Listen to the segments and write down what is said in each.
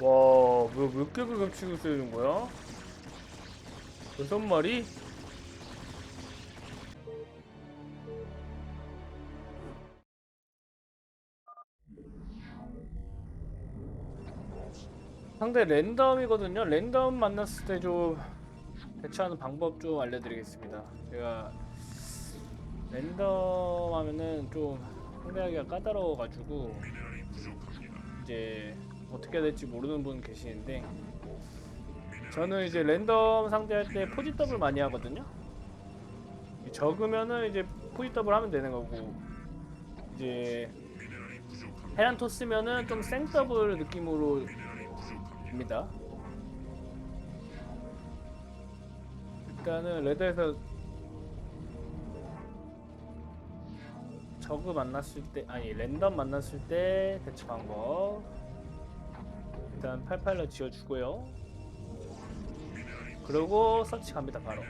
와, 뭐, 몇 개를 겹치고 쓰는 거야? 여섯 마리? 상대 랜덤이거든요. 랜덤 만났을 때 좀 대처하는 방법 좀 알려드리겠습니다. 제가 랜덤 하면은 좀 상대하기가 까다로워가지고 이제 어떻게 될지 모르는 분 계시는데 저는 이제 랜덤 상대할 때 포지 더블 많이 하거든요. 적으면은 이제 포지 더블 하면 되는 거고 이제 헤란토 쓰면은 좀 생 더블 느낌으로 입니다. 일단은 레드에서 저그 만났을 때 아니 랜덤 만났을 때 대처 방법 일단 88로 지어주고요. 그리고 서치 갑니다 바로.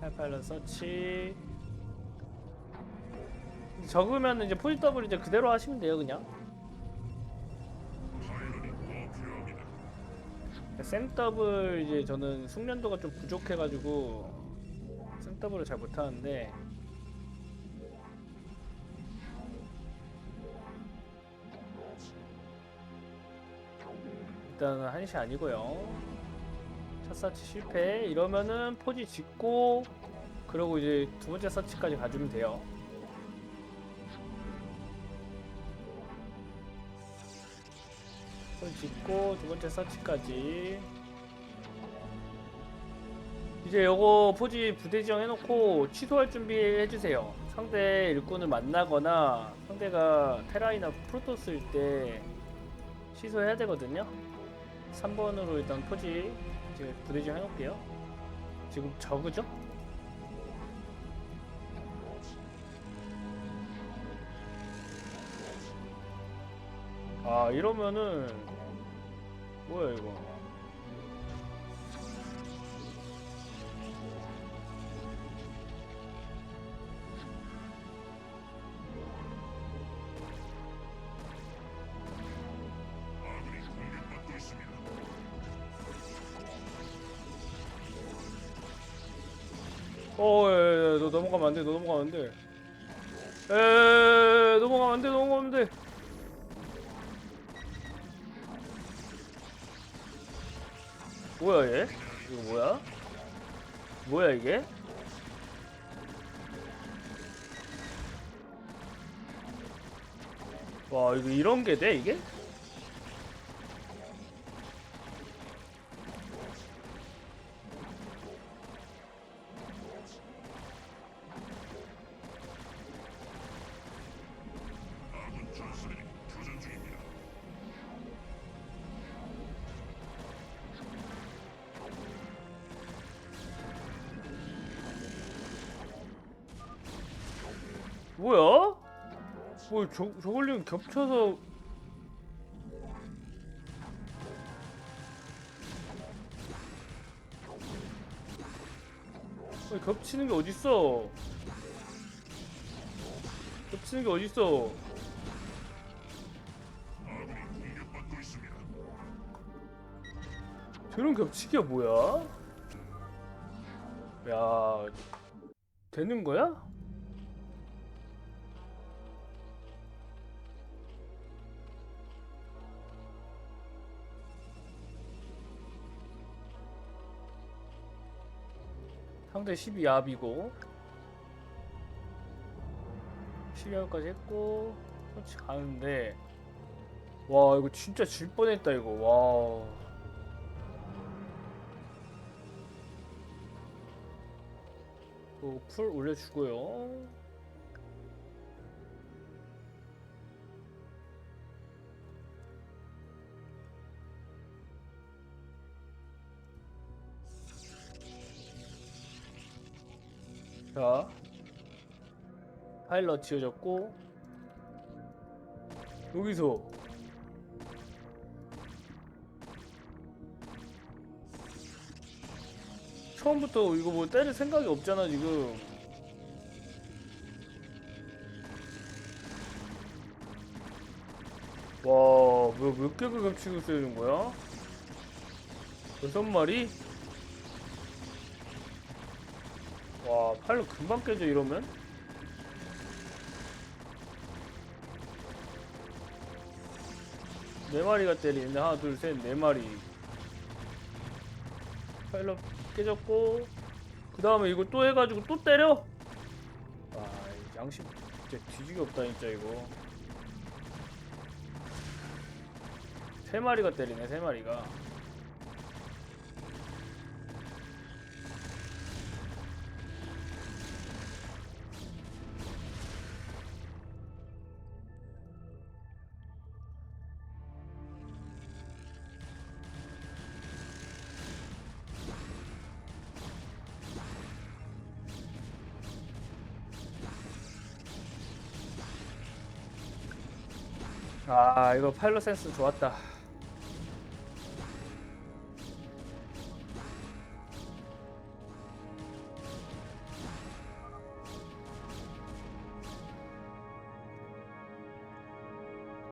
팔팔런 서치. 적으면 이제 포지 더블 이제 그대로 하시면 돼요 그냥. 생 더블 이제 저는 숙련도가 좀 부족해가지고 생 더블을 잘 못하는데 일단은 한시 아니고요. 첫 서치 실패. 이러면은 포지 짓고 그러고 이제 두 번째 서치까지 가주면 돼요. 손 짚고 두 번째 서치까지. 이제 요거 포지 부대 지정 해놓고 취소할 준비 해주세요. 상대 일꾼을 만나거나 상대가 테라이나 프로토스일 때 취소해야 되거든요 3번으로 일단 포지 이제 부대 지정 해놓을게요 지금 저그죠? 아 이러면은 뭐야 이거 어, 예, 예, 너 넘어가면 안 돼, 너 넘어가면 안 돼. 에, 넘어가면 안 돼, 넘어가면 안 돼. 뭐야 얘? 이거 뭐야? 뭐야 이게? 와 이거 이런 게 돼 이게? 뭐야? 뭐 저, 저걸링 겹쳐서 아니, 겹치는 게 어딨어 겹치는 게 어딨어 저런 겹치기가 뭐야? 야 되는 거야? 상대 12압이고. 12압까지 했고 솔직히 가는데. 와 이거 진짜 질 뻔했다 이거. 와 또 풀 올려주고요 자 파일럿 지어졌고 여기서 처음부터 이거 뭐 때릴 생각이 없잖아 지금 와, 뭐몇 개를 겹치고 쓰는 거야? 여섯 마리? 와, 팔로 금방 깨져 이러면? 네 마리가 때리는데 하나, 둘, 셋, 네 마리. 팔로 깨졌고 그 다음에 이거 또 해가지고 또 때려? 아, 이 양심 진짜 뒤지게 없다 진짜 이거. 세 마리가 때리네 세 마리가. 아 이거 파일럿 센스 좋았다.